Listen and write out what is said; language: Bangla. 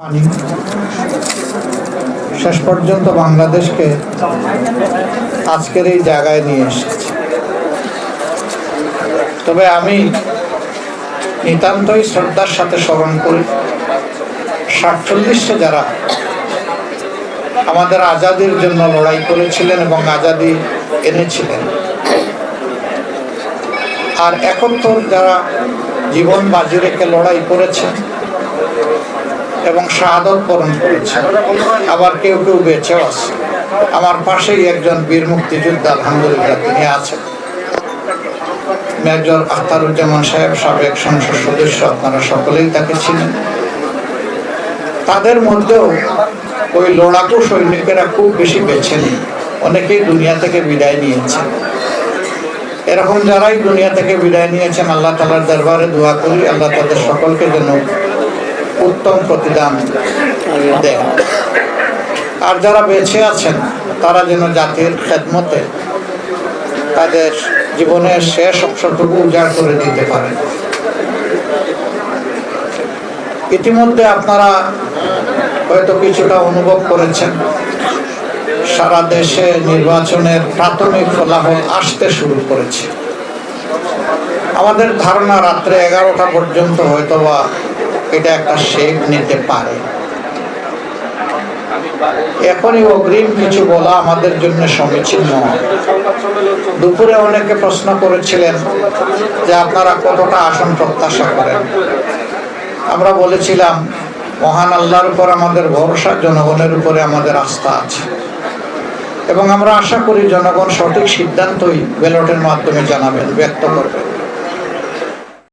পানি শেষ পর্যন্ত বাংলাদেশকে আজকের এই জায়গায় নিয়ে এসেছে। তবে আমি নিতান্তই শ্রদ্ধার সাথে স্মরণ করি, সাতচল্লিশে যারা আমাদের আজাদির জন্য লড়াই করেছিলেন এবং আজাদি এনেছিলেন, আর এখন তো যারা জীবন বাজি রেখে লড়াই করেছেন এবং শাহাদত বরণ করেছেন আবার কেউ কেউ বেঁচেও আছে। আমার পাশেই একজন বীর মুক্তিযোদ্ধা, আলহামদুলিল্লাহ, তিনি আছেন। মেজর আখতারুজ্জামান সাহেব সাবেক সংসদ সদস্য, আপনারা সকলেই তাকে ছিলেন তাদের মধ্যেও ওই লড়াকু সৈনিকেরা খুব বেশি বেছে নেই। অনেকেই দুনিয়া থেকে বিদায় নিয়েছে এরকম যারাই দুনিয়া থেকে বিদায় নিয়েছেন, আল্লাহ তালার দরবারে দোয়া করি, আল্লাহ তাদের সকলকে যেন উত্তম প্রতিদান দেন আর যারা বেঁচে আছেন, তারা যেন জাতির খেদমতে তাদের জীবনের শেষ অংশটুকু উজাড় করে দিতে পারেন। ইতিমধ্যে আপনারা হয়তো কিছুটা অনুভব করেছেন, সারা দেশে নির্বাচনের প্রাথমিক ফলাফল আসতে শুরু করেছে। আমাদের ধারণা রাত্রে এগারোটা পর্যন্ত হয়তোবা এটা একটা শেপ নিতে পারে। এখনই অগ্রিম কিছু বলা আমাদের জন্য সমীচীন। নয় দুপুরে অনেকে প্রশ্ন করেছিলেন যে আপনারা কতটা আসন প্রত্যাশা করেন। আমরা বলেছিলাম, মহান আল্লাহর উপর আমাদের ভরসা, জনগণের উপরে আমাদের আস্থা আছে। এবং আমরা আশা করি জনগণ সঠিক সিদ্ধান্তই ব্যালটের মাধ্যমে জানাবেন, ব্যক্ত করবেন।